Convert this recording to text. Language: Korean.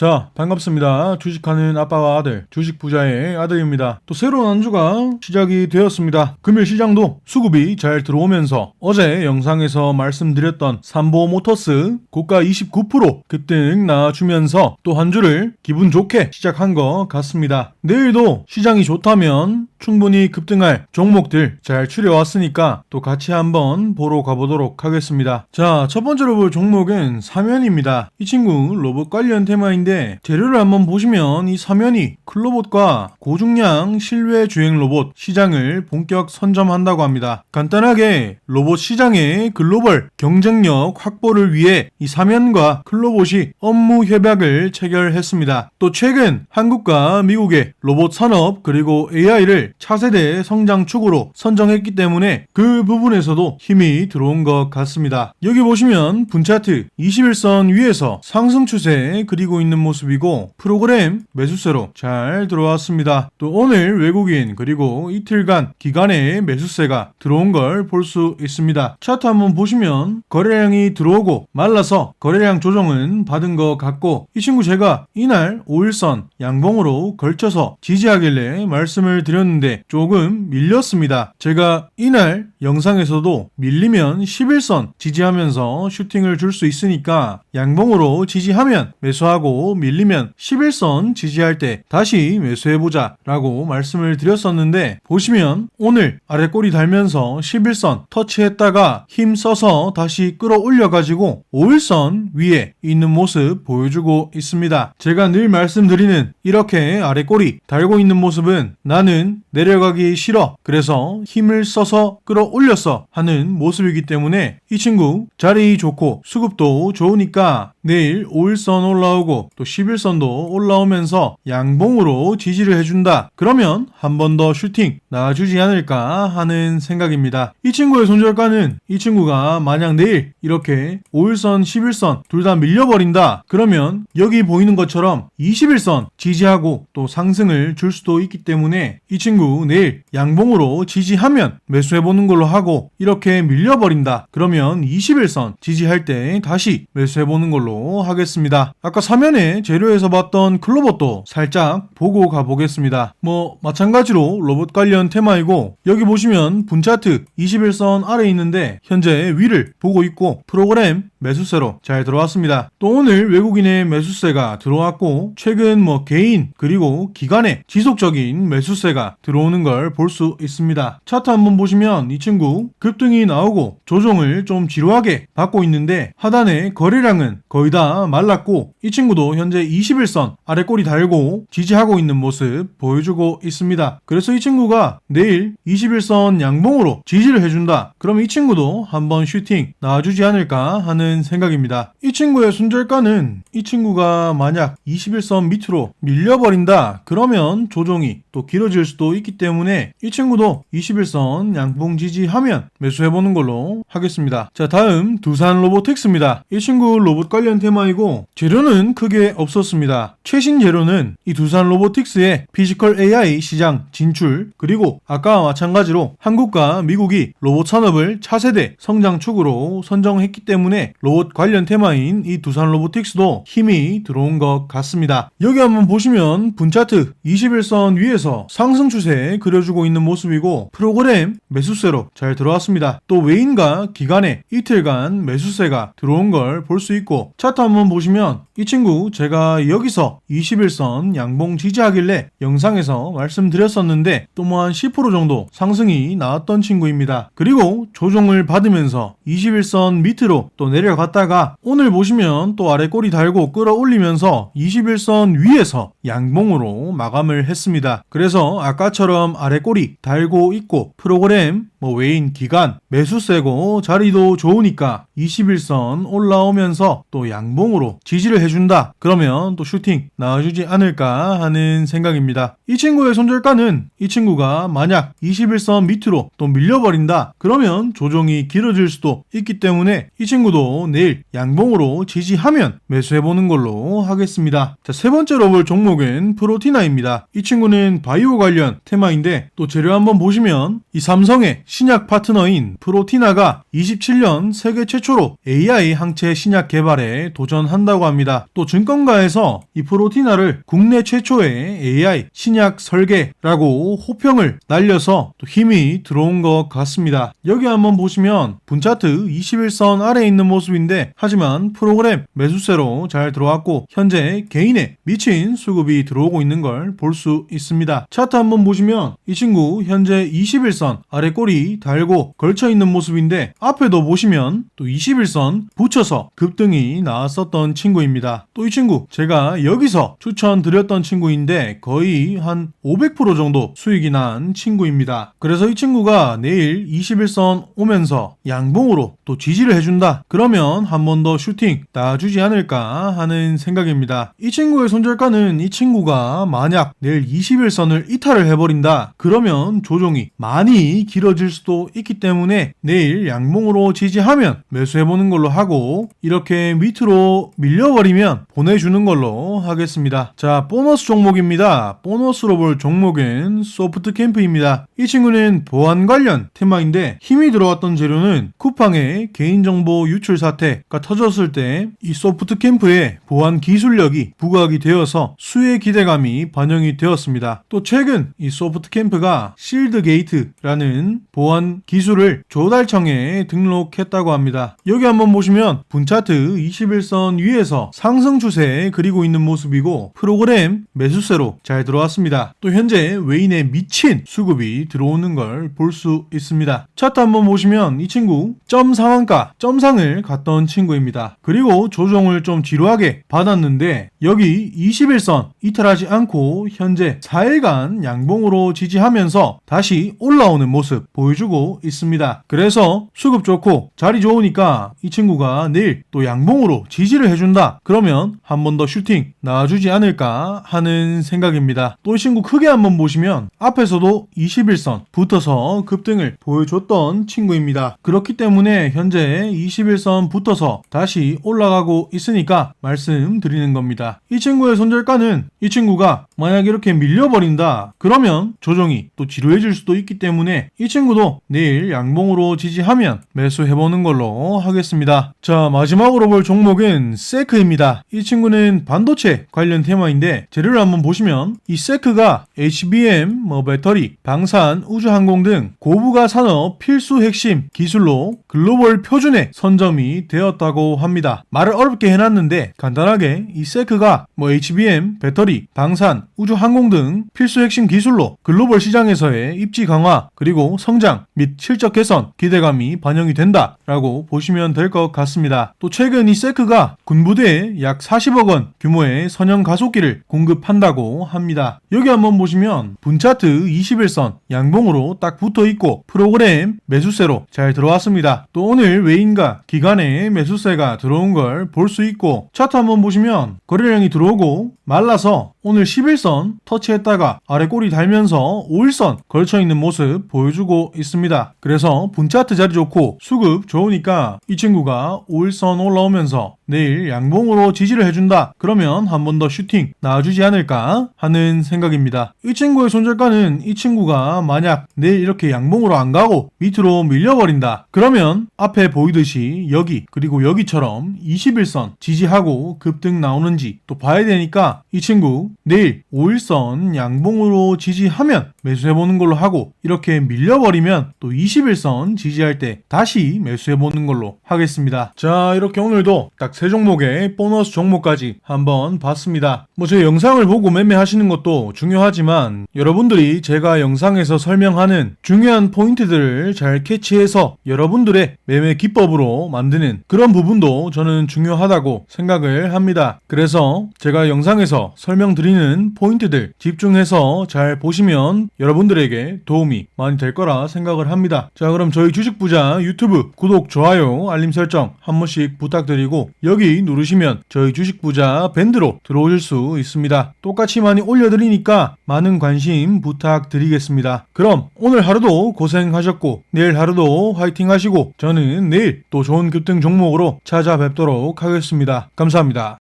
자, 반갑습니다. 주식하는 아빠와 아들, 주식 부자의 아들입니다. 또 새로운 한 주가 시작이 되었습니다. 금일 시장도 수급이 잘 들어오면서 어제 영상에서 말씀드렸던 삼보 모터스 고가 29% 급등 나와주면서 또 한 주를 기분 좋게 시작한 것 같습니다. 내일도 시장이 좋다면 충분히 급등할 종목들 잘 추려왔으니까 또 같이 한번 보러 가보도록 하겠습니다. 자, 첫 번째로 볼 종목은 사면입니다. 이 친구 로봇 관련 테마인데 재료를 한번 보시면 이 사면이 클로봇과 고중량 실외 주행 로봇 시장을 본격 선점한다고 합니다. 간단하게 로봇 시장의 글로벌 경쟁력 확보를 위해 이 사면과 클로봇이 업무 협약을 체결했습니다. 또 최근 한국과 미국의 로봇 산업 그리고 AI를 차세대 성장 축으로 선정했기 때문에 그 부분에서도 힘이 들어온 것 같습니다. 여기 보시면 분차트 21선 위에서 상승 추세 그리고 있는 모습이고 프로그램 매수세로 잘 들어왔습니다. 또 오늘 외국인 그리고 이틀간 기간의 매수세가 들어온 걸 볼 수 있습니다. 차트 한번 보시면 거래량이 들어오고 말라서 거래량 조정은 받은 것 같고 이 친구 제가 이날 5일선 양봉으로 걸쳐서 지지하길래 말씀을 드렸는데 조금 밀렸습니다. 제가 이날 영상에서도 밀리면 11선 지지하면서 슈팅을 줄 수 있으니까 양봉으로 지지하면 매수하고 밀리면 11선 지지할 때 다시 매수해보자 라고 말씀을 드렸었는데 보시면 오늘 아래 꼬리 달면서 11선 터치했다가 힘 써서 다시 끌어올려가지고 5일선 위에 있는 모습 보여주고 있습니다. 제가 늘 말씀드리는 이렇게 아래 꼬리 달고 있는 모습은 나는 내려가기 싫어. 그래서 힘을 써서 끌어올렸어. 하는 모습이기 때문에 이 친구 자리 좋고 수급도 좋으니까 내일 5일선 올라오고 또 11선도 올라오면서 양봉으로 지지를 해준다. 그러면 한 번 더 슈팅 나와주지 않을까 하는 생각입니다. 이 친구의 손절가는 이 친구가 만약 내일 이렇게 5일선, 11선 둘 다 밀려버린다. 그러면 여기 보이는 것처럼 21선 지지하고 또 상승을 줄 수도 있기 때문에 이 친구 내일 양봉으로 지지하면 매수해보는 걸로 하고 이렇게 밀려버린다. 그러면 21선 지지할 때 다시 매수해보는 걸로 하겠습니다. 아까 사면에 재료에서 봤던 클로봇도 살짝 보고 가보겠습니다. 뭐 마찬가지로 로봇 관련 테마이고 여기 보시면 분차트 21선 아래 있는데 현재 위를 보고 있고 프로그램 매수세로 잘 들어왔습니다. 또 오늘 외국인의 매수세가 들어왔고 최근 뭐 개인 그리고 기관의 지속적인 매수세가 들어오는 걸 볼 수 있습니다. 차트 한번 보시면 이 친구 급등이 나오고 조정을 좀 지루하게 받고 있는데 하단의 거래량은 거의 다 말랐고 이 친구도 현재 21선 아래 꼬리 달고 지지하고 있는 모습 보여주고 있습니다. 그래서 이 친구가 내일 21선 양봉으로 지지를 해준다. 그럼 이 친구도 한번 슈팅 나와주지 않을까 하는 생각입니다. 이 친구의 손절가는 이 친구가 만약 21선 밑으로 밀려버린다. 그러면 조정이 또 길어질 수도 있기 때문에 이 친구도 21선 양봉 지지하면 매수해보는 걸로 하겠습니다. 자 다음 두산 로보텍스입니다. 이 친구 로봇 관련 테마이고 재료는 크게 없었습니다. 최신 재료는 이 두산 로보틱스의 피지컬 AI 시장 진출 그리고 아까와 마찬가지로 한국과 미국이 로봇 산업을 차세대 성장축으로 선정했기 때문에 로봇 관련 테마인 이 두산 로보틱스도 힘이 들어온 것 같습니다. 여기 한번 보시면 분차트 21선 위에서 상승 추세 그려주고 있는 모습이고 프로그램 매수세로 잘 들어왔습니다. 또 외인과 기간의 이틀간 매수세가 들어온 걸 볼 수 있고 차트 한번 보시면 이 친구 제가 여기서 21선 양봉 지지하길래 영상에서 말씀드렸었는데 또 뭐 한 10% 정도 상승이 나왔던 친구입니다. 그리고 조정을 받으면서 21선 밑으로 또 내려 갔다가 오늘 보시면 또 아래 꼬리 달고 끌어올리면서 21선 위에서 양봉으로 마감을 했습니다. 그래서 아까처럼 아래 꼬리 달고 있고 프로그램 뭐 외인 기간 매수 세고 자리도 좋으니까 21선 올라오면서 또 양봉으로 지지를 해준다. 그러면 또 슈팅 나와주지 않을까 하는 생각입니다. 이 친구의 손절가는 이 친구가 만약 21선 밑으로 또 밀려버린다. 그러면 조정이 길어질 수도 있기 때문에 이 친구도 친구도 내일 양봉으로 지지하면 매수해보는 걸로 하겠습니다. 자, 세 번째로 볼 종목은 프로티나입니다. 이 친구는 바이오 관련 테마인데 또 재료 한번 보시면 이 삼성의 신약 파트너인 프로티나가 27년 세계 최초로 AI 항체 신약 개발에 도전한다고 합니다. 또 증권가에서 이 프로티나를 국내 최초의 AI 신약 설계라고 호평을 날려서 또 힘이 들어온 것 같습니다. 여기 한번 보시면 분차트 21선 아래에 있는 모습 인데 하지만 프로그램 매수세로 잘 들어왔고 현재 개인의 미친 수급이 들어오고 있는 걸 볼 수 있습니다. 차트 한번 보시면 이 친구 현재 21선 아래 꼬리 달고 걸쳐 있는 모습인데 앞에도 보시면 또 21선 붙여서 급등이 나왔었던 친구입니다. 또 이 친구 제가 여기서 추천드렸던 친구인데 거의 한 500% 정도 수익이 난 친구입니다. 그래서 이 친구가 내일 21선 오면서 양봉으로 또 지지를 해준다. 그러면 한 번 더 슈팅 놔주지 않을까 하는 생각입니다. 이 친구의 손절가는 이 친구가 만약 내일 21선을 이탈을 해버린다. 그러면 조종이 많이 길어질 수도 있기 때문에 내일 양봉으로 지지하면 매수해보는 걸로 하고 이렇게 밑으로 밀려버리면 보내주는 걸로 하겠습니다. 자, 보너스 종목입니다. 보너스로 볼 종목은 소프트 캠프입니다. 이 친구는 보안 관련 테마인데 힘이 들어왔던 재료는 쿠팡의 개인정보 유출 사태가 터졌을 때 이 소프트 캠프의 보안 기술력이 부각이 되어서 수혜 기대감이 반영이 되었습니다. 또 최근 이 소프트 캠프가 실드 게이트라는 보안 기술을 조달청에 등록했다고 합니다. 여기 한번 보시면 분차트 21선 위에서 상승 추세 그리고 있는 모습이고 프로그램 매수세로 잘 들어왔습니다. 또 현재 외인의 미친 수급이 들어오는 걸 볼 수 있습니다. 차트 한번 보시면 이 친구 점 상한가 점상을 갔던 친구입니다. 그리고 조정을 좀 지루하게 받았는데 여기 21선 이탈하지 않고 현재 4일간 양봉으로 지지하면서 다시 올라오는 모습 보여주고 있습니다. 그래서 수급 좋고 자리 좋으니까 이 친구가 내일 또 양봉으로 지지를 해준다. 그러면 한 번 더 슈팅 나와주지 않을까 하는 생각입니다. 또 이 친구 크게 한번 보시면 앞에서도 21선 붙어서 급등을 보여줬던 친구입니다. 그렇기 때문에 현재 21선 붙어서 다시 올라가고 있으니까 말씀드리는 겁니다. 이 친구의 손절가는 이 친구가 만약 이렇게 밀려버린다 그러면 조정이 또 지루해질 수도 있기 때문에 이 친구도 내일 양봉으로 지지하면 매수해보는 걸로 하겠습니다. 자 마지막으로 볼 종목은 세크입니다. 이 친구는 반도체 관련 테마인데 재료를 한번 보시면 이 세크가 HBM, 뭐 배터리, 방산, 우주항공 등 고부가 산업 필수 핵심 기술로 글로벌 표준에 선점이 되었다고 합니다. 말을 어렵게 해놨는데 간단하게 이 세크가 뭐 HBM, 배터리, 방산, 우주항공 등 필수 핵심 기술로 글로벌 시장에서의 입지 강화 그리고 성장 및 실적 개선 기대감이 반영이 된다라고 보시면 될 것 같습니다. 또 최근 이 세크가 군부대에 약 40억 원 규모의 선형 가속기를 공급한다고 합니다. 여기 한번 보시면 분차트 21선 양봉으로 딱 붙어 있고 프로그램 매수세로 잘 들어왔습니다. 또 오늘 외인과 기관의 매수세가 들어온 걸 볼 수 있고 차트 한번 보시면 거래량이 들어오고 말라서 오늘 11선 터치했다가 아래 꼬리 달면서 5일선 걸쳐 있는 모습 보여주고 있습니다. 그래서 분차트 자리 좋고 수급 좋으니까 이 친구가 5일선 올라오면서 내일 양봉으로 지지를 해준다. 그러면 한 번 더 슈팅 나와주지 않을까 하는 생각입니다. 이 친구의 손절가는 이 친구가 만약 내일 이렇게 양봉으로 안 가고 밑으로 밀려버린다. 그러면 앞에 보이듯이 여기 그리고 여기처럼 21선 지지하고 급등 나오는지 또 봐야 되니까 이 친구 내일 5일선 양봉으로 지지하면 매수해보는 걸로 하고 이렇게 밀려버리면 또 21선 지지할 때 다시 매수해보는 걸로 하겠습니다. 자 이렇게 오늘도 딱 세 종목의 보너스 종목까지 한번 봤습니다. 뭐 제 영상을 보고 매매하시는 것도 중요하지만 여러분들이 제가 영상에서 설명하는 중요한 포인트들을 잘 캐치해서 여러분들의 매매 기법으로 만드는 그런 부분도 저는 중요하다고 생각을 합니다. 그래서 제가 영상에서 설명드리는 포인트들 집중해서 잘 보시면 여러분들에게 도움이 많이 될 거라 생각을 합니다. 자, 그럼 저희 주식 부자 유튜브 구독, 좋아요, 알림 설정 한 번씩 부탁드리고 여기 누르시면 저희 주식 부자 밴드로 들어오실 수 있습니다. 똑같이 많이 올려드리니까 많은 관심 부탁드리겠습니다. 그럼 오늘 하루도 고생하셨고 내일 하루도 화이팅 하시고 저는 내일 또 좋은 급등 종목으로 찾아뵙도록 하겠습니다. 감사합니다.